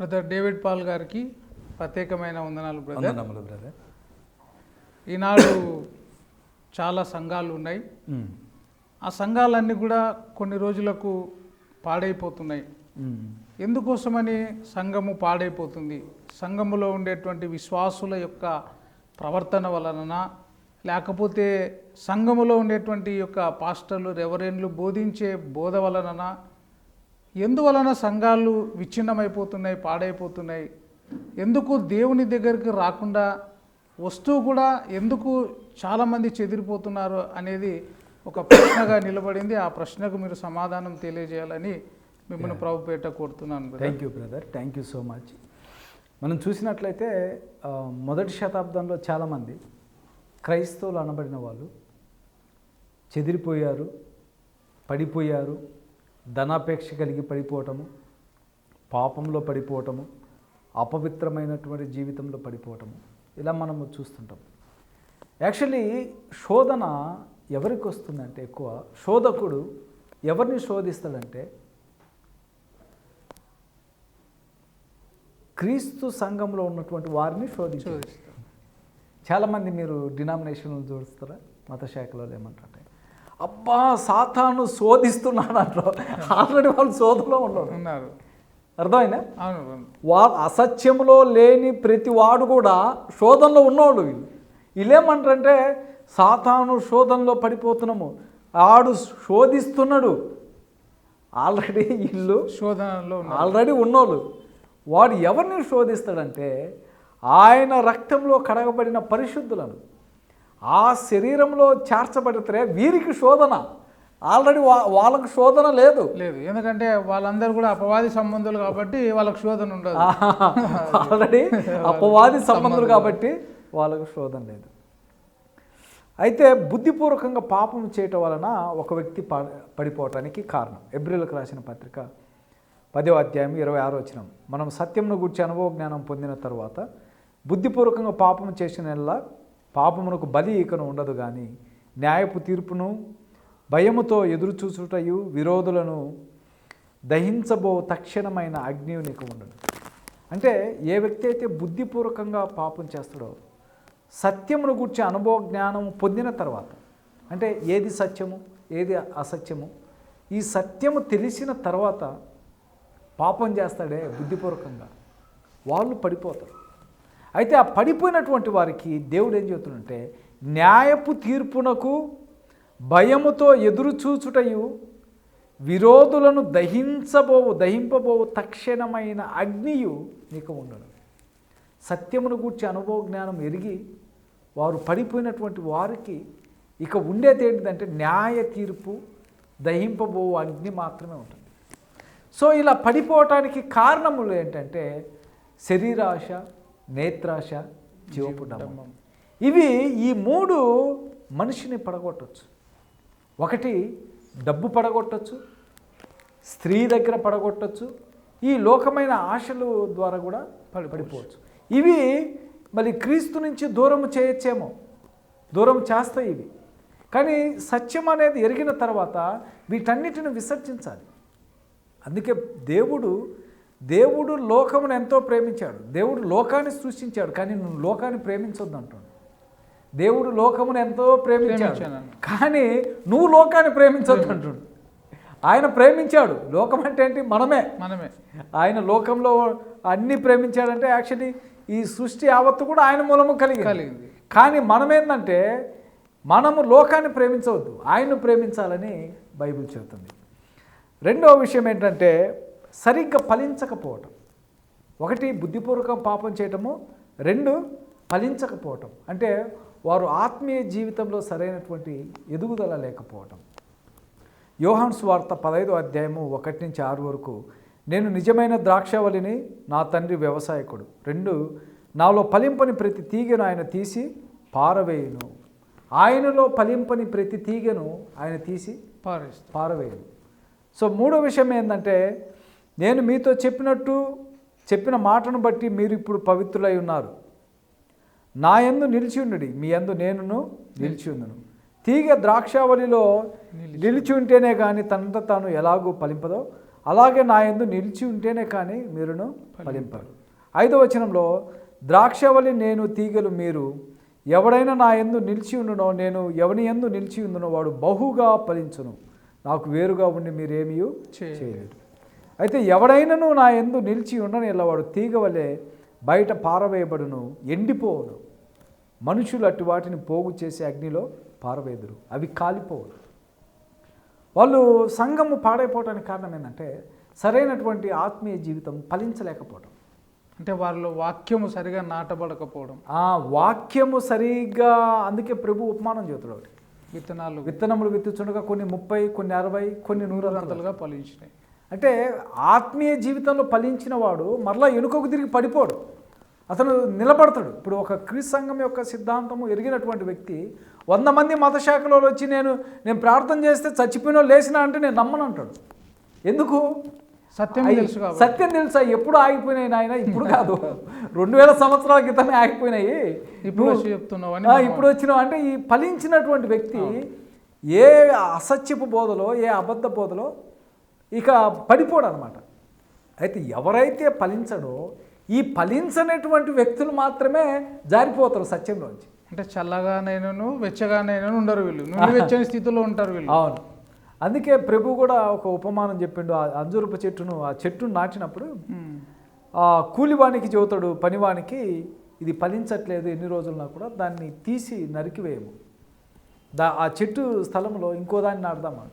Brother David Paul గారికి ప్రత్యేకమైన వందనాలు బ్రదర్ బ్రదర్ ఈనాడు చాలా సంఘాలు ఉన్నాయి. ఉమ్, ఆ సంఘాలన్నీ కూడా కొన్ని రోజులకు పాడైపోతున్నాయి. ఉమ్, ఎందుకోసమని సంఘము పాడైపోతుంది? సంఘములో ఉండేటువంటి విశ్వాసుల యొక్క ప్రవర్తన వలన లేకపోతే సంఘములో ఉండేటువంటి యొక్క పాస్టర్లు రెవరెండ్లు బోధించే బోధ వలన ఎందువలన సంఘాలు విచ్ఛిన్నమైపోతున్నాయి పాడైపోతున్నాయి? ఎందుకు దేవుని దగ్గరికి రాకుండా వస్తూ కూడా ఎందుకు చాలామంది చెదిరిపోతున్నారు అనేది ఒక ప్రశ్నగా నిలబడింది. ఆ ప్రశ్నకు మీరు సమాధానం తెలియజేయాలని మిమ్మల్ని ప్రభుపేట కోరుతున్నాను. Thank you brother thank you so much మనం చూసినట్లయితే మొదటి శతాబ్దంలో చాలామంది క్రైస్తవులు అనబడిన వాళ్ళు చెదిరిపోయారు పడిపోయారు ధనాపేక్ష కలిగి పడిపోవటము పాపంలో పడిపోవటము అపవిత్రమైనటువంటి జీవితంలో పడిపోవటము ఇలా మనము చూస్తుంటాం. యాక్చువల్లీ శోధన ఎవరికి వస్తుందంటే ఎక్కువ శోధకుడు ఎవరిని శోధిస్తాడంటే క్రీస్తు సంఘంలో ఉన్నటువంటి వారిని శోధించాడు. చాలామంది మీరు డినామినేషన్లు చూస్తారా? మత శాఖలో ఏమంటారంటే. అబ్బా సాతాను శోధిస్తున్నాడు అంటారు ఆల్రెడీ వాళ్ళు శోధనలో ఉన్నారు. ఉన్నారు. అర్థమైనా అవును. వా అసత్యంలో లేని ప్రతి వాడు కూడా శోధనలో ఉన్నవాడు వీళ్ళు వీళ్ళేమంటారంటే సాతాను శోధనలో పడిపోతున్నాము. ఆడు శోధిస్తున్నాడు. ఆల్రెడీ ఇల్లు శోధనలో ఆల్రెడీ ఉన్నోళ్ళు. వాడు ఎవరిని శోధిస్తాడంటే ఆయన రక్తంలో కడగబడిన పరిశుద్ధులను. ఆ శరీరంలో చేర్చబడితే వీరికి శోధన. ఆల్రెడీ వా వాళ్ళకు శోధన లేదు. లేదు. ఎందుకంటే వాళ్ళందరూ కూడా అపవాది సంబంధులు కాబట్టి వాళ్ళకి శోధన ఉండదు. ఆల్రెడీ అపవాది సంబంధులు కాబట్టి వాళ్ళకు శోధన లేదు. అయితే బుద్ధిపూర్వకంగా పాపం చేయటం వలన ఒక వ్యక్తి ప- పడిపోవటానికి కారణం. ఎబ్రిల్కి రాసిన పత్రిక పదో అధ్యాయం ఇరవై ఆరో వచ్చినాం మనం సత్యమును గురించి అనుభవ జ్ఞానం పొందిన తర్వాత బుద్ధిపూర్వకంగా పాపం చేసిన పాపమునకు బలి ఇకను ఉండదు కానీ న్యాయపు తీర్పును భయముతో ఎదురుచూచుటయు విరోధులను దహించబో తక్షణమైన అగ్ని నీకు ఉండదు. అంటే ఏ వ్యక్తి అయితే బుద్ధిపూర్వకంగా పాపం చేస్తాడో సత్యమును గురించి అనుభవ జ్ఞానం పొందిన తర్వాత అంటే ఏది సత్యము ఏది అసత్యము ఈ సత్యము తెలిసిన తర్వాత పాపం చేస్తాడే బుద్ధిపూర్వకంగా. వాళ్ళు పడిపోతారు. అయితే ఆ పడిపోయినటువంటి వారికి దేవుడు ఏం చెబుతుందంటే న్యాయపు తీర్పునకు భయముతో ఎదురు చూచుటయు విరోధులను దహించబోవు దహింపబోవు తక్షణమైన అగ్నియు నీకు ఉండను. సత్యమును గూర్చి అనుభవ జ్ఞానం ఎరిగి వారు పడిపోయినటువంటి వారికి ఇక ఉండేది ఏంటిదంటే న్యాయ తీర్పు దహింపబో అగ్ని మాత్రమే ఉంటుంది. సో ఇలా పడిపోవటానికి కారణములు ఏంటంటే శరీరాశ నేత్రాశ జీవపు డమ్మం ఇవి ఈ మూడు మనిషిని పడగొట్టచ్చు. ఒకటి డబ్బు పడగొట్టచ్చు స్త్రీ దగ్గర పడగొట్టచ్చు ఈ లోకమైన ఆశలు ద్వారా కూడా పడి పడిపోవచ్చు. ఇవి మరి క్రీస్తు నుంచి దూరం చేయొచ్చేమో దూరం చేస్తాయి ఇవి. కానీ సత్యం అనేది ఎరిగిన తర్వాత వీటన్నిటిని విసర్జించాలి. అందుకే దేవుడు దేవుడు లోకమును ఎంతో ప్రేమించాడు. దేవుడు లోకాన్ని సృష్టించాడు కానీ నువ్వు లోకాన్ని ప్రేమించొద్దు అంటాడు దేవుడు లోకమును ఎంతో ప్రేమించాడు. కానీ నువ్వు లోకాన్ని ప్రేమించొద్దు అంటాడు ఆయన ప్రేమించాడు. లోకం అంటే ఏంటి? మనమే. మనమే. ఆయన లోకంలో అన్ని ప్రేమించాడంటే యాక్చువల్లీ ఈ సృష్టి యావత్తు కూడా ఆయన మూలము కలిగి కలిగింది. కానీ మనం ఏంటంటే మనము లోకాన్ని ప్రేమించవద్దు. ఆయన్ను ప్రేమించాలని బైబిల్ చెబుతుంది. రెండవ విషయం ఏంటంటే సరిగ్గా ఫలించకపోవటం. ఒకటి బుద్ధిపూర్వకం పాపం చేయటము. రెండు ఫలించకపోవటం. అంటే వారు ఆత్మీయ జీవితంలో సరైనటువంటి ఎదుగుదల లేకపోవటం. యోహాన్ స్వార్త పదైదో అధ్యాయము ఒకటి నుంచి ఆరు వరకు నేను నిజమైన ద్రాక్షవల్లిని నా తండ్రి వ్యవసాయకుడు. రెండు నాలో ఫలింపని ప్రతి తీగను ఆయన తీసి పారవేయును. ఆయనలో ఫలింపని ప్రతి తీగను ఆయన తీసి పారేస్తాం పారవేయను. సో మూడో విషయం ఏంటంటే నేను మీతో చెప్పినట్టు చెప్పిన మాటను బట్టి మీరు ఇప్పుడు పవిత్రులై ఉన్నారు. నా యందు నిలిచి ఉండడి. మీ యందు నేనును నిలిచి ఉందును తీగ ద్రాక్షావళిలో నిలిచి ఉంటేనే కానీ తనంత తాను ఎలాగూ ఫలింపదో అలాగే నా యందు నిలిచి ఉంటేనే కానీ మీరును ఫలింపరు. ఐదో వచనంలో ద్రాక్షవల్లి నేను తీగలు మీరు. ఎవడైనా నా యందు నిలిచి ఉండునో నేను ఎవని యందు నిలిచి ఉండునో వాడు బహుగా ఫలించును. నాకు వేరుగా ఉండి మీరేమీ చేయలేరు. అయితే ఎవడైనను నా ఎందు నిలిచి ఉండని ఇలా వాడు తీగ వలె బయట పారవేయబడును ఎండిపోవును. మనుషులు అట్టి వాటిని పోగు చేసి అగ్నిలో పారవేదురు అవి కాలిపోవును. వాళ్ళు సంఘము పాడైపోవడానికి కారణం ఏంటంటే సరైనటువంటి ఆత్మీయ జీవితం ఫలించలేకపోవడం అంటే వాళ్ళు వాక్యము సరిగా నాటబడకపోవడం. ఆ వాక్యము సరిగ్గా అందుకే ప్రభు ఉపమానం చెబుతాడు ఒకటి. విత్తనాలు. విత్తనములు విత్తుచుండగా కొన్ని ముప్పై కొన్ని అరవై కొన్ని నూరంతలు అంతలుగా ఫలించినాయి. అంటే ఆత్మీయ జీవితంలో ఫలించిన వాడు మరలా వెనుకకు తిరిగి పడిపోడు. అతను నిలబడతాడు. ఇప్పుడు ఒక క్రీస్తు సంఘం యొక్క సిద్ధాంతము ఎరిగినటువంటి వ్యక్తి వంద మంది మత శాఖలో వచ్చి నేను నేను ప్రార్థన చేస్తే చచ్చిపోయినో లేచినా అంటే నేను నమ్మను అంటాడు. ఎందుకు? సత్యం తెలుసు సత్యం తెలుసా? ఎప్పుడు ఆగిపోయినాయి నాయన? ఇప్పుడు కాదు. రెండు వేల సంవత్సరాల క్రితమే ఆగిపోయినాయి. ఇప్పుడు చెప్తున్నావు ఇప్పుడు వచ్చినావు. అంటే ఈ ఫలించినటువంటి వ్యక్తి ఏ అసత్యపు బోధలో ఏ అబద్ధ బోధలో ఇక పడిపోడు అనమాట అయితే ఎవరైతే ఫలించడో ఈ ఫలించనటువంటి వ్యక్తులు మాత్రమే జారిపోతారు సత్యంలోంచి. అంటే చల్లగానైనాను వెచ్చగానైనాను ఉండరు వీళ్ళు. వెచ్చని స్థితిలో ఉంటారు వీళ్ళు. అవును. అందుకే ప్రభు కూడా ఒక ఉపమానం చెప్పిండు. ఆ అంజూరపు చెట్టును ఆ చెట్టును నాటినప్పుడు. ఆ కూలివానికి చెబుతాడు పనివానికి ఇది ఫలించట్లేదు ఎన్ని రోజులున్నా కూడా దాన్ని తీసి నరికివేయము. దా ఆ చెట్టు స్థలంలో ఇంకో దాన్ని నాటుదామా?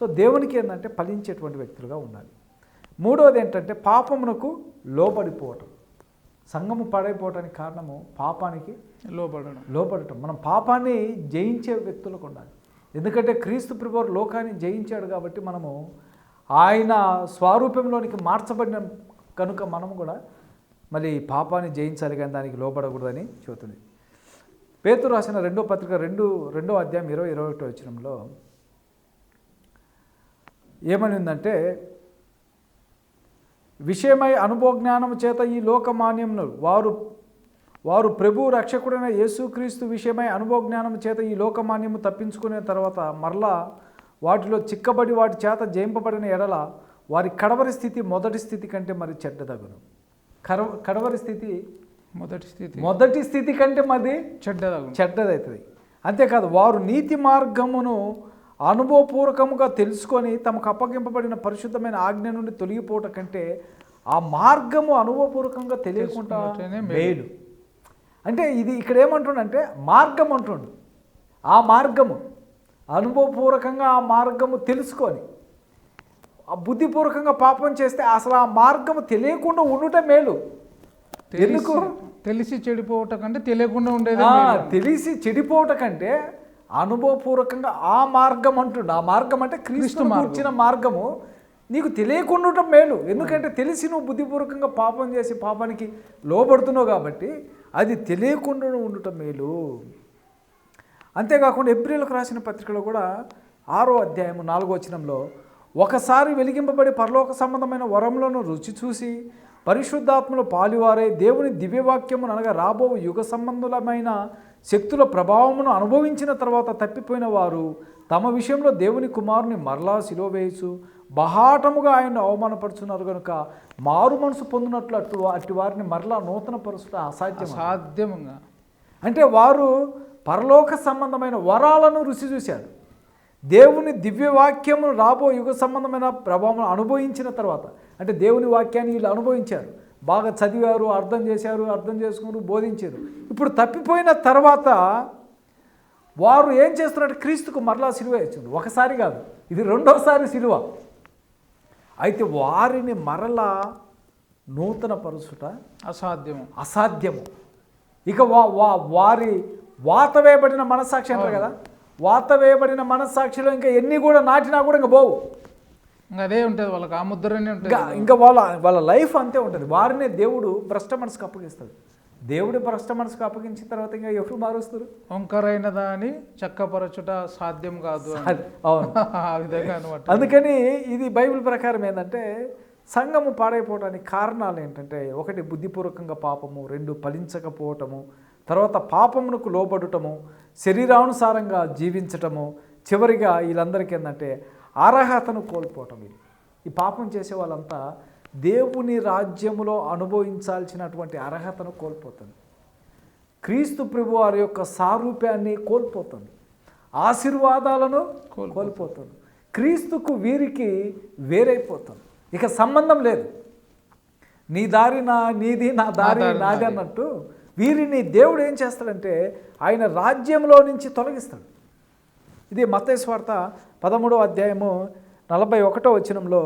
సో దేవునికి ఏంటంటే ఫలించేటువంటి వ్యక్తులుగా ఉండాలి. మూడవది ఏంటంటే పాపమునకు లోబడిపోవటం. సంఘము పడైపోవటానికి కారణము పాపానికి లోబడడం. లోపడటం మనం పాపాన్ని జయించే వ్యక్తులకు ఉండాలి. ఎందుకంటే క్రీస్తు ప్రభువారు లోకాన్ని జయించాడు కాబట్టి మనము ఆయన స్వరూపంలోనికి మార్చబడిన కనుక మనం కూడా మళ్ళీ పాపాన్ని జయించాలి కానీ దానికి లోపడకూడదని చెబుతుంది. పేతురు రాసిన రెండో పత్రిక రెండు రెండో అధ్యాయం ఇరవై ఇరవై ఒకటో వచ్చినంలో ఏమని ఉందంటే విషయమై అనుభవ జ్ఞానము చేత ఈ లోకమాన్యమును వారు వారు ప్రభు రక్షకుడైన యేసుక్రీస్తు విషయమై అనుభవ జ్ఞానము చేత ఈ లోకమాన్యము తప్పించుకునే తర్వాత మరలా వాటిలో చిక్కబడి వాటి చేత జయింపబడిన ఎడల వారి కడవరి స్థితి మొదటి స్థితి కంటే మరి చెడ్డదగును. కడవ కడవరి స్థితి మొదటి స్థితి. మొదటి స్థితి కంటే మరి చెడ్డదగు చెడ్డదవుతుంది అంతేకాదు వారు నీతి మార్గమును అనుభవపూర్వకముగా తెలుసుకొని తమకు అప్పగింపబడిన పరిశుద్ధమైన ఆజ్ఞ నుండి తొలగిపోవటం కంటే ఆ మార్గము అనుభవపూర్వకంగా తెలియకుండా మేలు. అంటే ఇది ఇక్కడ ఏమంటుండంటే మార్గం అంటుండు. ఆ మార్గము అనుభవపూర్వకంగా ఆ మార్గము తెలుసుకొని ఆ బుద్ధిపూర్వకంగా పాపం చేస్తే అసలు ఆ మార్గము తెలియకుండా ఉండుట మేలు. ఎందుకు? తెలిసి చెడిపోవటం కంటే తెలియకుండా ఉండేది తెలిసి చెడిపోవట కంటే అనుభవపూర్వకంగా ఆ మార్గం అంటుండు. ఆ మార్గం అంటే క్రీస్తు మార్చిన మార్గము. నీకు తెలియకుండా మేలు. ఎందుకంటే తెలిసి నువ్వు బుద్ధిపూర్వకంగా పాపం చేసి పాపానికి లోబడుతున్నావు కాబట్టి అది తెలియకుండా ఉండటం మేలు. అంతేకాకుండా ఏప్రిల్కు రాసిన పత్రికలో కూడా ఆరో అధ్యాయం నాలుగో వచనంలో ఒకసారి వెలిగింపబడి పరలోక సంబంధమైన వరములను రుచి చూసి పరిశుద్ధాత్మలో పాలువారై దేవుని దివ్యవాక్యమును అనగా రాబో యుగ సంబంధులమైన శక్తుల ప్రభావమును అనుభవించిన తర్వాత తప్పిపోయిన వారు తమ విషయంలో దేవుని కుమారుని మరలా సిలువ వేయచ్చు బహాటముగా ఆయన అవమానపరుచున్నారు కనుక మారు మనసు పొందినట్లు అటు అట్టి వారిని మరలా నూతన పరుచుట అసాధ్యం సాధ్యముగా అంటే వారు పరలోక సంబంధమైన వరాలను రుచి చూశారు. దేవుని దివ్య వాక్యము రాబో యుగ సంబంధమైన ప్రభావం అనుభవించిన తర్వాత అంటే దేవుని వాక్యాన్ని వీళ్ళు అనుభవించారు. బాగా చదివారు అర్థం చేశారు అర్థం చేసుకున్నారు బోధించారు. ఇప్పుడు తప్పిపోయిన తర్వాత వారు ఏం చేస్తున్నారంటే క్రీస్తుకు మరలా సిలువ ఇచ్చింది ఒకసారి కాదు ఇది రెండోసారి సిలువ. అయితే వారిని మరలా నూతన పరుచుట అసాధ్యము. అసాధ్యము. ఇక వా వా వారి వాత వేయబడిన మనస్సాక్షి అంటారు కదా? వాత వేయబడిన మనస్సాక్షిలో ఇంకా ఎన్ని కూడా నాటినా కూడా ఇంకా పోవు. అదే ఉంటుంది వాళ్ళకి ఆ ముద్రనే ఉంటుంది ఇంకా వాళ్ళ వాళ్ళ లైఫ్ అంతే ఉంటుంది. వారినే దేవుడు భ్రష్ట మనసుకు అప్పగిస్తాడు. దేవుడు భ్రష్ట మనసుకు అప్పగించిన తర్వాత ఇంకా ఎవరు మారుస్తారు? వంకరైన దాని చక్కపరచుట సాధ్యం కాదు అవును. ఆ విధంగా అనమాట. అందుకని ఇది బైబిల్ ప్రకారం ఏంటంటే సంఘము పాడైపోవడానికి కారణాలు ఏంటంటే ఒకటి బుద్ధిపూర్వకంగా పాపము రెండు ఫలించకపోవటము తర్వాత పాపమునకు లోబడటము శరీరానుసారంగా జీవించటము చివరిగా వీళ్ళందరికీ ఏంటంటే అర్హతను కోల్పోవటం ఇది. ఈ పాపం చేసే వాళ్ళంతా దేవుని రాజ్యములో అనుభవించాల్సినటువంటి అర్హతను కోల్పోతుంది. క్రీస్తు ప్రభు వారి యొక్క సారూప్యాన్ని కోల్పోతుంది. ఆశీర్వాదాలను కోల్పోతుంది. క్రీస్తుకు వీరికి వేరైపోతుంది. ఇక సంబంధం లేదు. నీ దారి నా నీది నా దారి నాది. అన్నట్టు వీరిని దేవుడు ఏం చేస్తాడంటే ఆయన రాజ్యంలో నుంచి తొలగిస్తాడు. ఇది మతేశ్వార్త పదమూడవ అధ్యాయము నలభై ఒకటో వచనంలో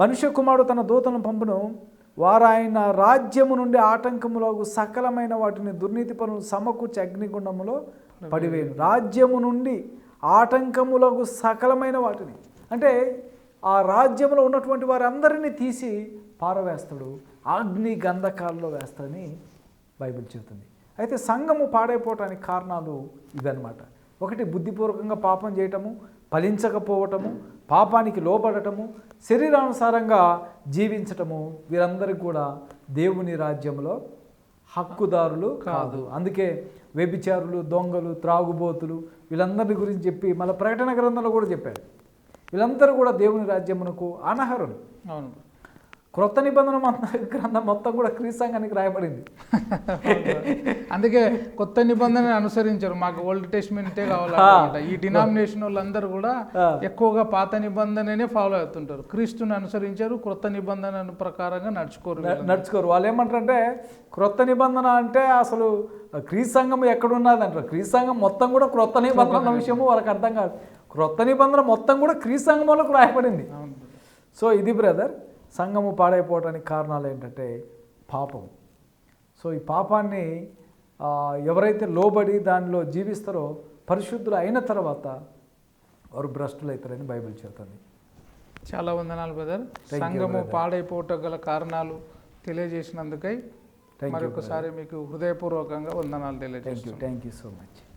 మనుష్య కుమారుడు తన దూతను పంపును వారు ఆయన రాజ్యము నుండి ఆటంకములకు సకలమైన వాటిని దుర్నీతి పనులు సమకూర్చి అగ్నిగుండములో పడివేను రాజ్యము నుండి ఆటంకములకు సకలమైన వాటిని. అంటే ఆ రాజ్యంలో ఉన్నటువంటి వారందరినీ తీసి పారవేస్తాడు. అగ్ని గంధకాల్లో వేస్తాడని బైబిల్ చెబుతుంది. అయితే సంఘము పాడైపోవటానికి కారణాలు ఇవన్నమాట. ఒకటి బుద్ధిపూర్వకంగా పాపం చేయటము ఫలించకపోవటము పాపానికి లోబడటము శరీరానుసారంగా జీవించటము వీరందరికీ కూడా దేవుని రాజ్యంలో హక్కుదారులు కాదు. అందుకే వ్యభిచారులు దొంగలు త్రాగుబోతులు వీళ్ళందరి గురించి చెప్పి మళ్ళీ ప్రకటన గ్రంథంలో కూడా చెప్పాడు వీళ్ళందరూ కూడా దేవుని రాజ్యమునకు అనర్హులు. అవును. క్రొత్త నిబంధన గ్రంథం మొత్తం కూడా క్రీస్తాంగానికి రాయబడింది. అందుకే కొత్త నిబంధనని అనుసరించారు. మాకు ఓల్డ్ టెస్ట్మెంటే కావాలన్నమాట ఈ డినామినేషన్ వాళ్ళందరూ కూడా. ఎక్కువగా పాత నిబంధననే ఫాలో అవుతుంటారు. క్రీస్తుని అనుసరించారు కొత్త నిబంధన ప్రకారంగా నడుచుకోరు నడుచుకోరు. వాళ్ళు ఏమంటారంటే క్రొత్త నిబంధన అంటే అసలు క్రీస్తు సంఘం ఎక్కడున్నది అంటారు క్రీస్తు సంఘం మొత్తం కూడా క్రొత్త నిబంధన విషయము వాళ్ళకి అర్థం కాదు. క్రొత్త నిబంధన మొత్తం కూడా క్రీస్తు సంఘం వాళ్ళకు రాయబడింది సో ఇది బ్రదర్ సంఘము పాడైపోవడానికి కారణాలు ఏంటంటే పాపం. సో ఈ పాపాన్ని ఎవరైతే లోబడి దానిలో జీవిస్తారో పరిశుద్ధులు అయిన తర్వాత వారు భ్రష్టులు అవుతారని బైబిల్ చెబుతుంది. చాలా వందనాలు బ్రదర్. సంఘము. పాడైపోవటం గల కారణాలు తెలియజేసినందుకై మరొకసారి మీకు హృదయపూర్వకంగా వందనాలు తెలియజేస్తున్నాను థ్యాంక్ యూ సో మచ్